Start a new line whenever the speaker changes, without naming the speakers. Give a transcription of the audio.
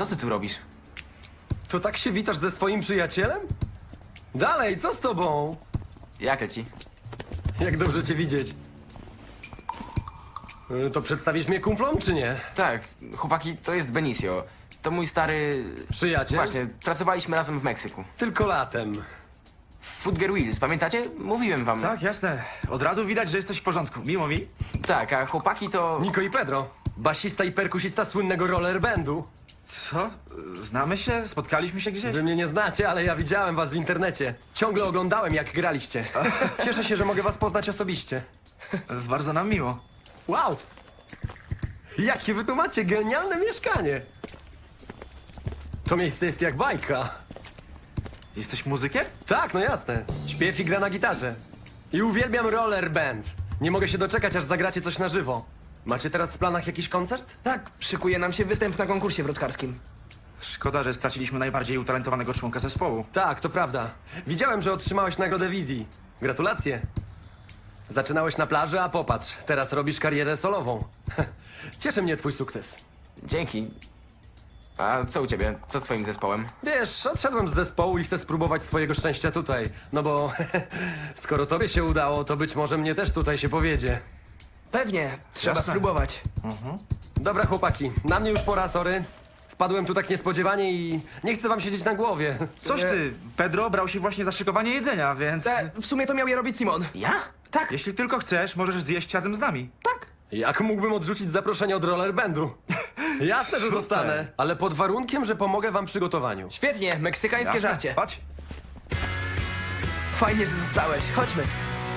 Co ty tu robisz?
To tak się witasz ze swoim przyjacielem? Dalej, co z tobą?
Jak leci?
Jak dobrze cię widzieć. Y, To przedstawisz mnie kumplom, czy nie?
Tak, chłopaki, to jest Benicio. To mój stary...
Przyjaciel?
Właśnie, pracowaliśmy razem w Meksyku.
Tylko latem.
Footger Wheels, pamiętacie? Mówiłem wam.
Tak, jasne. Od razu widać, że jesteś w porządku. Miło mi.
Tak, a chłopaki to...
Niko i Pedro. Basista i perkusista słynnego roller bandu.
Co? Znamy się? Spotkaliśmy się gdzieś?
Wy mnie nie znacie, ale ja widziałem was w internecie. Ciągle oglądałem, jak graliście. Cieszę się, że mogę was poznać osobiście.
Bardzo nam miło.
Wow! Jakie wy tu macie genialne mieszkanie! To miejsce jest jak bajka.
Jesteś muzykiem?
Tak, no jasne. Śpiew i gra na gitarze. I uwielbiam roller band. Nie mogę się doczekać, aż zagracie coś na żywo. Macie teraz w planach jakiś koncert?
Tak, szykuje nam się występ na konkursie wrotkarskim.
Szkoda, że straciliśmy najbardziej utalentowanego członka zespołu.
Tak, to prawda. Widziałem, że otrzymałeś nagrodę Vidi. Gratulacje. Zaczynałeś na plaży, a popatrz, teraz robisz karierę solową. Cieszy mnie twój sukces.
Dzięki. A co u ciebie? Co z twoim zespołem?
Wiesz, odszedłem z zespołu i chcę spróbować swojego szczęścia tutaj. No bo skoro tobie się udało, to być może mnie też tutaj się powiedzie.
Pewnie, trzeba
Jasne.
spróbować.
Dobra, chłopaki, na mnie już pora, sorry. Wpadłem tu tak niespodziewanie i nie chcę wam siedzieć na głowie.
Coś ty, Pedro brał się właśnie za szykowanie jedzenia, więc...
E, w sumie to miał je robić Simon.
Ja?
Tak,
Jeśli tylko chcesz, możesz zjeść razem z nami.
tak.
Jak mógłbym odrzucić zaproszenie od roller bandu? Jasne, że zostanę, ale pod warunkiem, że pomogę wam w przygotowaniu.
Świetnie, meksykańskie
Jasne.
żarcie.
Chodź.
Fajnie, że zostałeś. Chodźmy.